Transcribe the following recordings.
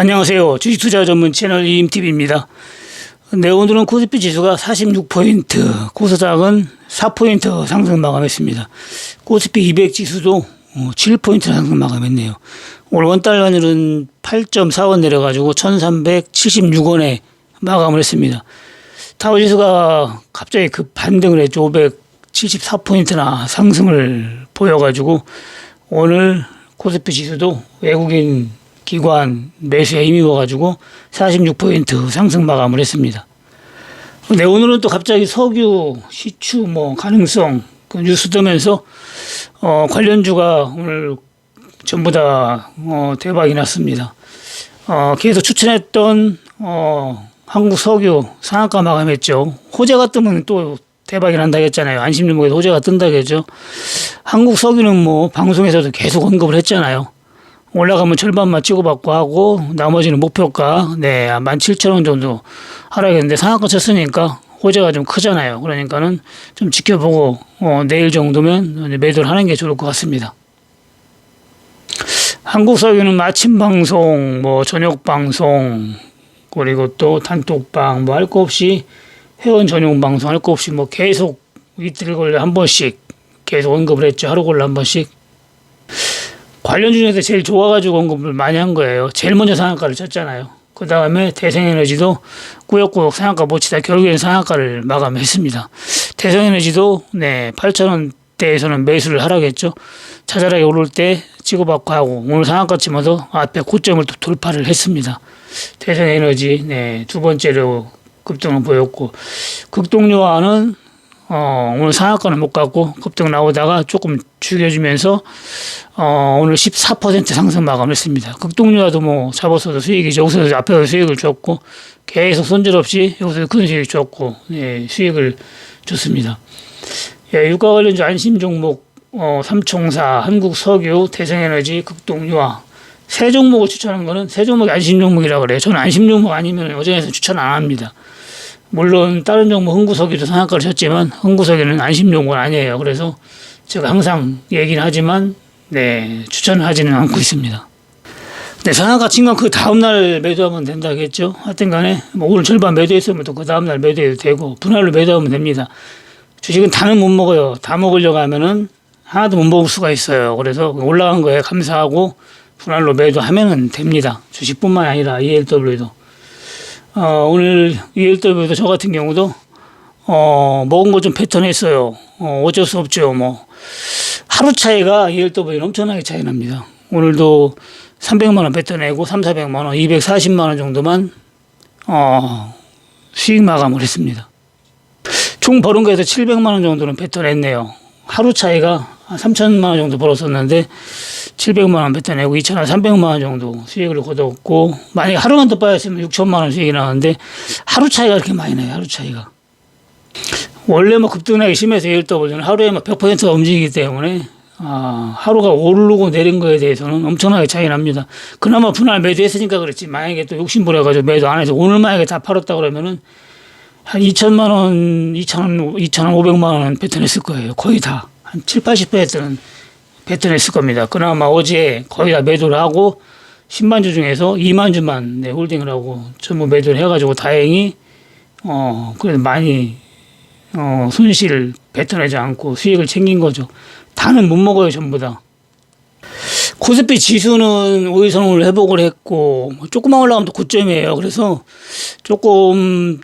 안녕하세요. 주식투자 전문 채널 이임TV입니다. 네, 오늘은 코스피 지수가 46포인트, 코스닥은 4포인트 상승 마감했습니다. 코스피 200 지수도 7포인트 상승 마감했네요. 오늘 원달 환율은 8.4원 내려가지고 1376원에 마감을 했습니다. 타워 지수가 갑자기 급 반등을 했죠. 574포인트나 상승을 보여가지고 오늘 코스피 지수도 외국인 기관 매수에 힘입어 가지고 46포인트 상승 마감을 했습니다. 네, 오늘은 또 갑자기 석유, 시추 뭐 가능성 그 뉴스 뜨면서 어, 관련주가 오늘 전부 다 어, 대박이 났습니다. 어, 계속 추천했던 어, 한국 석유 상한가 마감했죠. 호재가 뜨면 또 대박이 난다 했잖아요. 안심주목에서 호재가 뜬다 했죠. 한국 석유는 뭐 방송에서도 계속 언급을 했잖아요. 올라가면 절반만 치고받고 하고 나머지는 목표가 네 17,000원 정도 하락했는데 상한가 쳤으니까 호재가 좀 크잖아요. 그러니까는 좀 지켜보고 어, 내일 정도면 매도를 하는 게 좋을 것 같습니다. 한국 석유는 아침 방송, 뭐 저녁 방송, 그리고 또 단톡방 뭐 할 거 없이 회원 전용 방송 할 거 없이 뭐 계속 이틀 걸려 한 번씩 계속 언급을 했죠. 하루 걸려 한 번씩. 관련 중에서 제일 좋아가지고 언급을 많이 한 거예요. 제일 먼저 상한가를 쳤잖아요. 그 다음에 대성에너지도 꾸역꾸역 상한가 못 치다 결국에는 상한가를 마감했습니다. 대성에너지도 네 8천원대에서는 매수를 하라겠죠. 자잘하게 오를 때 치고받고 하고 오늘 상한가 치면서 앞에 고점을 또 돌파를 했습니다. 대성에너지 네 두 번째로 급등을 보였고 극동요화는 어, 오늘 상한가는 못 갔고 급등 나오다가 조금 죽여주면서 어, 오늘 14% 상승 마감했습니다. 극동류화도 뭐 잡았어도 수익이죠. 여기서 앞에서 수익을 줬고 계속 손질 없이 여기서 큰 수익 줬고 네, 수익을 줬습니다. 예, 유가 관련주 안심 종목 어, 삼총사, 한국석유, 대성에너지, 극동유화 세 종목을 추천한 거는 세 종목이 안심 종목이라고 그래요. 저는 안심 종목 아니면 어제에서 추천 안 합니다. 물론 다른 종목 흥구석유도 상한가를 쳤지만 흥구석유는 안심 종목은 아니에요. 그래서 제가 항상 얘기는 하지만 네 추천하지는 않고 있습니다. 네 상한가 친건 그 다음날 매도하면 된다겠죠. 하여튼 간에 뭐 오늘 절반 매도했으면 또 그 다음날 매도해도 되고 분할로 매도하면 됩니다. 주식은 다는 못 먹어요. 다 먹으려고 하면은 하나도 못 먹을 수가 있어요. 그래서 올라간 거에 감사하고 분할로 매도하면은 됩니다. 주식뿐만 아니라 ELW도. 어, 오늘 ELW도 저 같은 경우도 어, 먹은 거 좀 패턴했어요. 어, 어쩔 수 없죠. 뭐 하루 차이가 ELW는 엄청나게 차이 납니다. 오늘도 300만 원 뱉어내고 3, 400만 원, 240만 원 정도만 어, 수익 마감을 했습니다. 총 버는 거에서 700만 원 정도는 뱉어냈네요. 하루 차이가 한 3천만 원 정도 벌었었는데 700만 원 뱉어내고 2천원, 300만 원 정도 수익을 거뒀고 만약에 하루만 더 빠졌으면 6천만 원 수익이 나왔는데 하루 차이가 이렇게 많이 나요. 하루 차이가. 원래 뭐 급등하기 심해서 ELW는 하루에 뭐 100%가 움직이기 때문에 아, 하루가 오르고 내린 거에 대해서는 엄청나게 차이 납니다. 그나마 분할 매도했으니까 그렇지. 만약에 또 욕심 부려가지고 매도 안 해서 오늘 만약에 다 팔았다 그러면은 한 2천만 원, 2천, 2천 5백만 원 뱉어냈을 거예요. 거의 다. 한 7, 80%는 뱉어냈을 겁니다. 그나마 어제 거의 다 매도를 하고 10만 주 중에서 2만 주만 네, 홀딩을 하고 전부 매도를 해가지고 다행히 어, 그래도 많이 어, 손실 뱉어내지 않고 수익을 챙긴 거죠. 다는 못 먹어요, 전부 다. 코스피 지수는 오일선 오늘 회복을 했고, 뭐 조금만 올라가면 또 고점이에요. 그래서 조금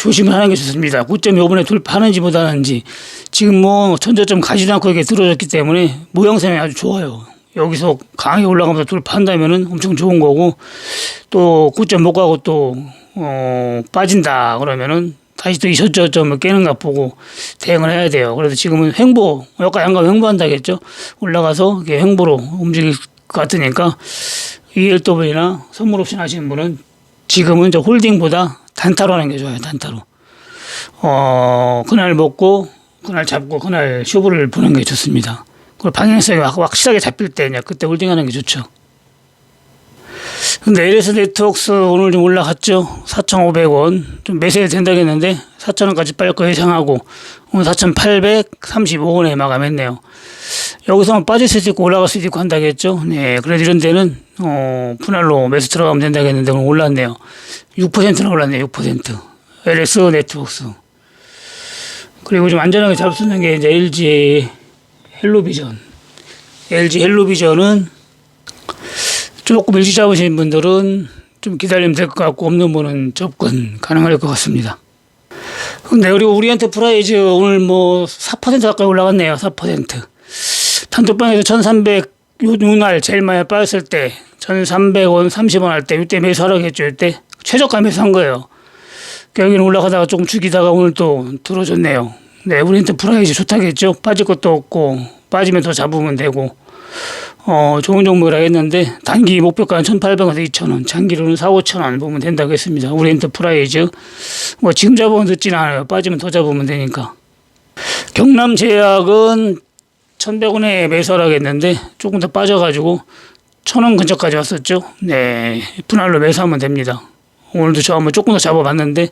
조심을 하는 게 좋습니다. 고점이 이번에 돌파하는지보다는지 지금 뭐 전저점 가지도 않고 이렇게 들어졌기 때문에 모양새는 아주 좋아요. 여기서 강하게 올라가면서 돌파한다면은 엄청 좋은 거고 또 고점 못 가고 또 어, 빠진다 그러면은 다시 또 이 저점을 깨는가 보고 대응을 해야 돼요. 그래서 지금은 횡보, 안 가면 횡보한다겠죠. 올라가서 이게 횡보로 움직일 것 같으니까 ELW나 선물 옵션 하시는 분은 지금은 저 홀딩보다 단타로 하는 게 좋아요. 단타로. 어, 그날 먹고, 그날 잡고, 그날 쇼부를 보는 게 좋습니다. 그리고 방향성이 확- 확실하게 잡힐 때, 그냥 그때 홀딩하는 게 좋죠. 근데 LS 네트워크스 오늘 좀 올라갔죠. 4,500원. 좀 매수해도 된다겠는데 4,000원까지 빨거 예상하고 오늘 4,835원에 마감했네요. 여기서만 빠질 수도 있고 올라갈 수도 있고 한다겠죠. 네, 그래도 이런 데는 어, 분할로 매수 들어가면 된다겠는데 오늘 올랐네요. 6%나 올랐네요. 6%. LS 네트워크스. 그리고 좀 안전하게 잡을 수 있는 게 이제 LG 헬로비전. LG 헬로비전은 조금 일찍 잡으신 분들은 좀 기다리면 될 것 같고 없는 분은 접근 가능할 것 같습니다. 근데 그리고 우리한테 프라이즈 오늘 뭐 4% 가까이 올라갔네요. 4%. 단톡방에서 1300 요날 제일 많이 빠졌을 때 1300원 30원 할 때 이때 매수하라고 했죠. 이때 최저가 매수한 거예요. 여기는 올라가다가 조금 죽이다가 오늘 또 들어줬네요. 네, 우리한테 프라이즈 좋다겠죠. 빠질 것도 없고 빠지면 더 잡으면 되고 어, 좋은 종목이라 했는데 단기 목표가는 1,800원에서 2,000원, 장기로는 4, 5,000원 보면 된다고 했습니다. 우리 엔터프라이즈 뭐 지금 잡으면 늦지는 않아요. 빠지면 더 잡으면 되니까. 경남제약은 1,100원에 매수하라고 했는데 조금 더 빠져가지고 1,000원 근처까지 왔었죠. 네, 분할로 매수하면 됩니다. 오늘도 저 한번 조금 더 잡아봤는데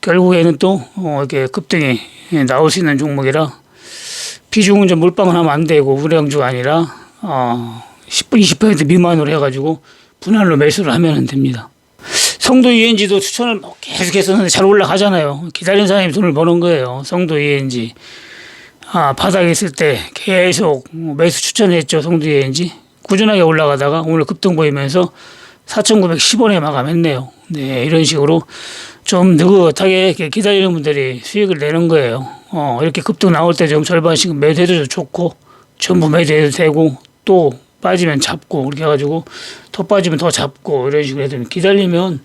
결국에는 또 어, 이렇게 급등이 나올 수 있는 종목이라 비중은 좀 물방울 하면 안 되고 우량주가 아니라 어, 10, 20% 미만으로 해가지고 분할로 매수를 하면 됩니다. 성도 ENG도 추천을 뭐 계속 했었는데 잘 올라가잖아요. 기다린 사람이 돈을 버는 거예요. 성도 ENG. 아, 바닥에 있을 때 계속 매수 추천했죠. ENG. 꾸준하게 올라가다가 오늘 급등 보이면서 4,910원에 마감했네요. 네, 이런 식으로 좀 느긋하게 이렇게 기다리는 분들이 수익을 내는 거예요. 어, 이렇게 급등 나올 때 좀 절반씩 매도해도 좋고, 전부 매도해도 되고, 또 빠지면 잡고, 그렇게 해가지고, 더 빠지면 더 잡고, 이런 식으로 해도 기다리면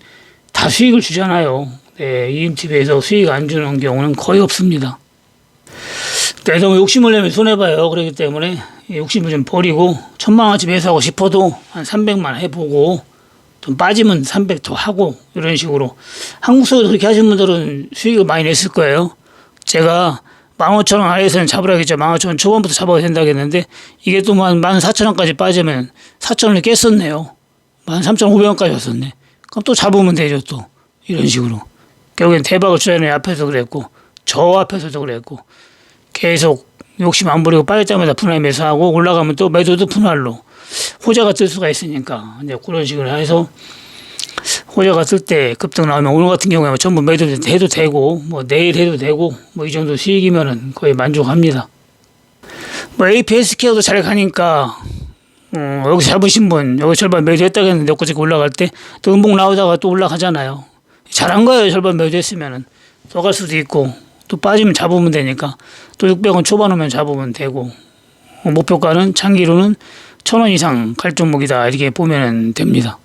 다 수익을 주잖아요. 네, EMTV에서 수익 안 주는 경우는 거의 없습니다. 네, 너무 욕심을 내면 손해봐요. 그렇기 때문에 욕심을 좀 버리고, 천만원치 매수하고 싶어도 한 300만 해보고, 좀 빠지면 300 더 하고 이런 식으로 한국서도 그렇게 하시는 분들은 수익을 많이 냈을 거예요. 제가 15,000원 아래에서는 잡으라겠죠. 15,000원 초반부터 잡아야 된다겠는데 이게 또만 14,000원까지 빠지면 4,000원을 깼었네요. 13,500원까지 왔었네. 그럼 또 잡으면 되죠. 또 이런 식으로. 결국엔 대박을 주자는 앞에서 그랬고 저 앞에서도 그랬고 계속 욕심 안 부리고 때마다 분할 매수하고 올라가면 또 매도도 분할로 호재가 뜰 수가 있으니까 이제 그런 식으로 해서 호재가 뜰 때 급등 나오면 오늘 같은 경우에 전부 매도 해도 되고 뭐 내일 해도 되고 뭐 이 정도 수익이면은 거의 만족합니다. 뭐 APS 케어도 잘 가니까 어, 여기 잡으신 분 여기 절반 매도했다겠는데 엊그제 올라갈 때 또 음봉 나오다가 또 올라가잖아요. 잘한 거예요. 절반 매도했으면은 더 갈 수도 있고 또 빠지면 잡으면 되니까 또 600원 초반 오면 잡으면 되고 어, 목표가는 장기로는 천원 이상 갈 종목이다 이렇게 보면 됩니다.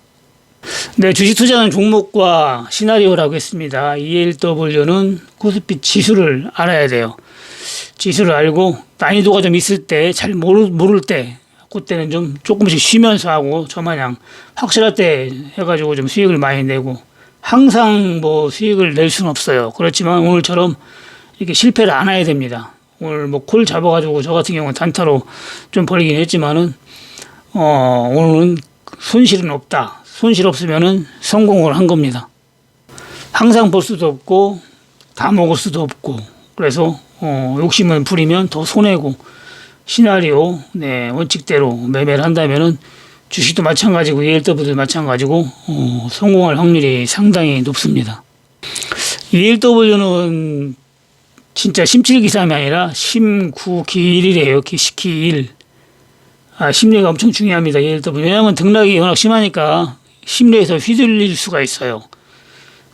네, 주식 투자는 종목과 시나리오라고 했습니다. ELW는 코스피 지수를 알아야 돼요. 지수를 알고 난이도가 좀 있을 때 잘 모를, 모를 때 그때는 좀 조금씩 쉬면서 하고 저마냥 확실할 때 해가지고 좀 수익을 많이 내고 항상 뭐 수익을 낼 수는 없어요. 그렇지만 오늘처럼 이렇게 실패를 안 해야 됩니다. 오늘 뭐 콜 잡아가지고 저 같은 경우는 단타로 좀 벌리긴 했지만은 어 오늘은 손실은 없다. 손실 없으면은 성공을 한 겁니다. 항상 볼 수도 없고 다 먹을 수도 없고 그래서 어 욕심을 부리면 더 손해고 시나리오 네 원칙대로 매매를 한다면은 주식도 마찬가지고 ELW도 마찬가지고 어, 성공할 확률이 상당히 높습니다. ELW는 진짜 심칠기삼이 아니라 심구기일이래요. 기시기일. 아, 심리가 엄청 중요합니다. ELW. 왜냐하면 등락이 워낙 심하니까 심리에서 휘둘릴 수가 있어요.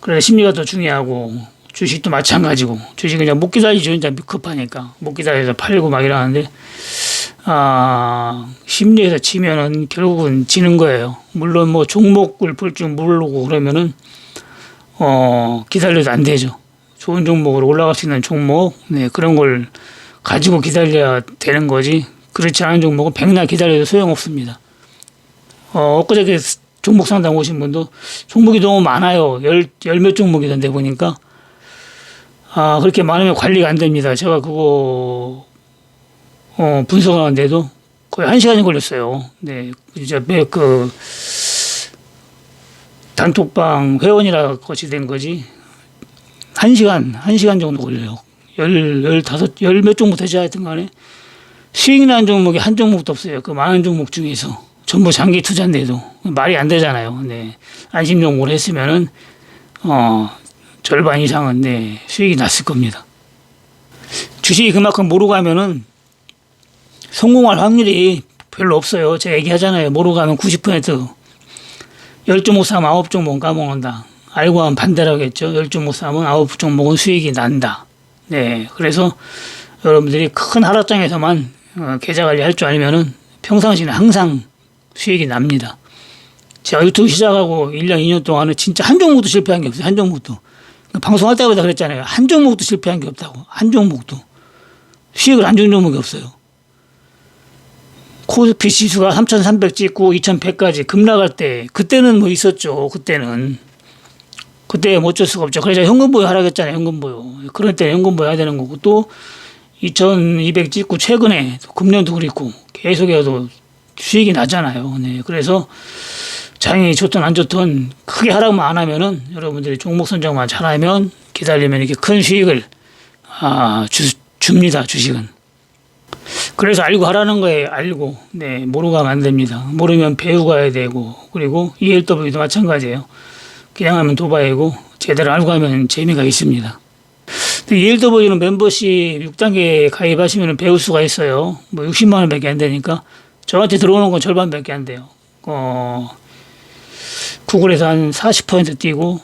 그래서 심리가 더 중요하고 주식도 마찬가지고 주식은 그냥 못 기다리죠. 이제 급하니까 못 기다려서 팔고 막 이러는데 아 심리에서 지면은 결국은 지는 거예요. 물론 뭐 종목을 볼 줄 모르고 그러면은 어 기다려도 안 되죠. 좋은 종목으로 올라갈 수 있는 종목 네 그런 걸 가지고 기다려야 되는 거지 그렇지 않은 종목은 백날 기다려도 소용없습니다. 어, 엊그저께 종목 상담 오신 분도 종목이 너무 많아요. 열, 열 몇 종목이던데 보니까. 아, 그렇게 많으면 관리가 안 됩니다. 제가 그거, 어, 분석하는데도 거의 한 시간이 걸렸어요. 네. 이제 매, 그, 단톡방 회원이라 것이 된 거지. 한 시간, 한 시간 정도 걸려요. 열, 열 다섯, 열 몇 종목 되지 하여튼 간에 수익 나는 종목이 한 종목도 없어요. 그 많은 종목 중에서. 전부 장기 투자인데도. 말이 안 되잖아요. 네. 안심 종목을 했으면은, 어, 절반 이상은, 네, 수익이 났을 겁니다. 주식이 그만큼 모르고 하면은 성공할 확률이 별로 없어요. 제가 얘기하잖아요. 모르고 하면 90% 10종목 사면 9종목은 까먹는다. 알고 하면 반대라겠죠. 10종목 사면 9종목은 수익이 난다. 네. 그래서 여러분들이 큰 하락장에서만 어, 계좌 관리할 줄 알면은 평상시는 항상 수익이 납니다. 제가 유튜브 시작하고 1년, 2년 동안은 진짜 한 종목도 실패한 게 없어요. 한 종목도. 방송할 때마다 그랬잖아요. 한 종목도 실패한 게 없다고. 한 종목도. 수익을 안 준 종목이 없어요. 코스피 지수가 3,300 찍고 2,100까지 급락할 때 그때는 뭐 있었죠. 그때는 그때 뭐 어쩔 수가 없죠. 그래서 현금 보유 하라겠잖아요. 현금 보유. 그럴 때 현금 보유 해야 되는 거고 또 2,200 찍고 최근에 금년도 그랬고 계속해서 수익이 나잖아요. 네. 그래서 장이 좋든 안 좋든 크게 하락만 안 하면은 여러분들이 종목 선정만 잘하면 기다리면 이렇게 큰 수익을 아, 주, 줍니다. 주식은. 그래서 알고 하라는 거에 알고 네 모르고 하면 안 됩니다. 모르면 배우고 해야 되고 그리고 ELW도 마찬가지예요. 그냥 하면 도바이고 제대로 알고 하면 재미가 있습니다. ELW는 멤버십 6단계 가입하시면 배울 수가 있어요. 뭐 60만 원밖에 안 되니까 저한테 들어오는 건 절반밖에 안 돼요. 어, 구글에서 한 40% 띄고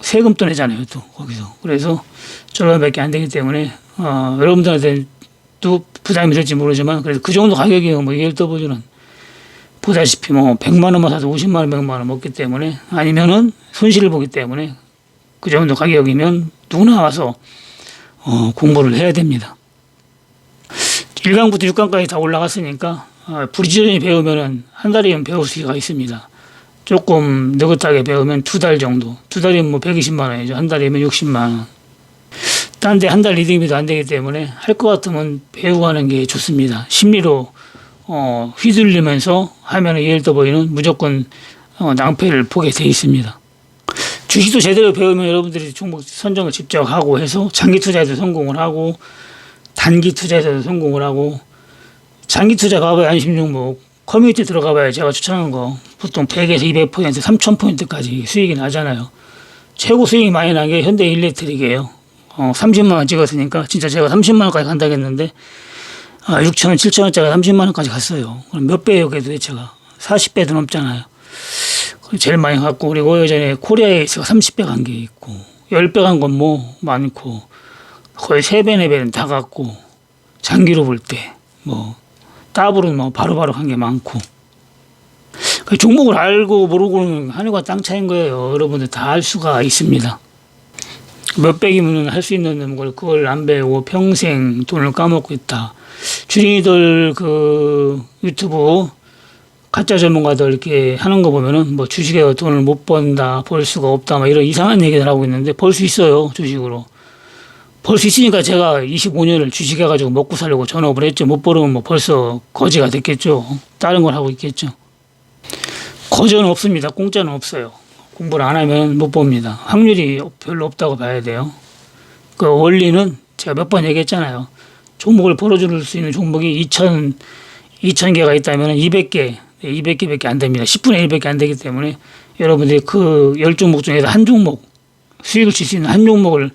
세금도 내잖아요. 또 거기서 그래서 절반밖에 안 되기 때문에 어, 여러분들한테 또 부담이 될지 모르지만 그래도 그 정도 가격이면 뭐 ELW는 보다시피 뭐 100만 원만 사서 50만 원, 100만 원 먹기 때문에 아니면은 손실을 보기 때문에 그 정도 가격이면 누구나 와서 어, 공부를 해야 됩니다. 1강부터 6강까지 다 올라갔으니까 어, 부지런히 배우면은 한 달이면 배울 수가 있습니다. 조금 느긋하게 배우면 두 달 정도. 두 달이면 뭐 120만 원이죠. 한 달이면 60만 원. 딴 데 한 달 리딩비도 안 되기 때문에 할 것 같으면 배우고 하는 게 좋습니다. 심리로 어, 휘둘리면서 하면 ELW는 무조건 어, 낭패를 보게 돼 있습니다. 주식도 제대로 배우면 여러분들이 종목 선정을 직접 하고 해서 장기 투자에도 성공을 하고 단기 투자에서도 성공을 하고 장기 투자 가봐야 안심 종목 커뮤니티 들어가 봐야 제가 추천하는 거 보통 100에서 200% 3000포인트까지 수익이 나잖아요. 최고 수익이 많이 난 게 현대 일렉트릭이에요. 어, 30만 원 찍었으니까 진짜 제가 30만 원까지 간다겠는데 아, 6천 원, 7천 원짜리 30만 원까지 갔어요. 그럼 몇 배예요, 그래도 제가 40배도 넘잖아요. 제일 많이 갔고 그리고 예전에 코리아에서 30배 간 게 있고 10배 간 건 뭐 많고 거의 3배, 4배는 다 갔고 장기로 볼 때뭐 더블은 뭐 바로바로 간 게 많고 그 종목을 알고 모르고는 하늘과 땅 차이인 거예요. 여러분들 다 알 수가 있습니다. 몇 백이면 할 수 있는 걸 그걸 안 배우고 평생 돈을 까먹고 있다. 주린이들 그 유튜브 가짜 전문가들 이렇게 하는 거 보면은 뭐 주식에 돈을 못 번다, 벌 수가 없다, 막 이런 이상한 얘기를 하고 있는데 벌 수 있어요, 주식으로. 벌 수 있으니까 제가 25년을 주식해가지고 먹고 살려고 전업을 했죠. 못 벌으면 뭐 벌써 거지가 됐겠죠. 다른 걸 하고 있겠죠. 거저는 없습니다. 공짜는 없어요. 공부를 안 하면 못 봅니다. 확률이 별로 없다고 봐야 돼요. 그 원리는 제가 몇 번 얘기했잖아요. 종목을 벌어줄 수 있는 종목이 2천, 2천 개가 있다면 200개, 200개밖에 안 됩니다. 10분의 1밖에 안 되기 때문에 여러분들이 그 10종목 중에서 한 종목, 수익을 칠 수 있는 한 종목을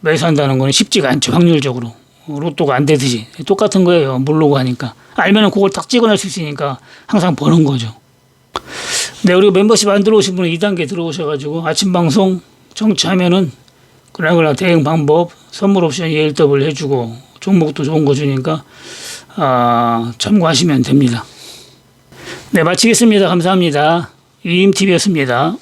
매수한다는 거는 쉽지가 않죠. 확률적으로. 로또가 안 되듯이. 똑같은 거예요. 모르고 하니까. 알면은 그걸 딱 찍어낼 수 있으니까 항상 버는 거죠. 네, 그리고 멤버십 안 들어오신 분은 2단계 들어오셔가지고 아침 방송 정치하면은 그날그날 대응 방법, 선물 옵션 ELW 해주고 종목도 좋은 거 주니까 아, 참고하시면 됩니다. 네, 마치겠습니다. 감사합니다. 이임TV였습니다.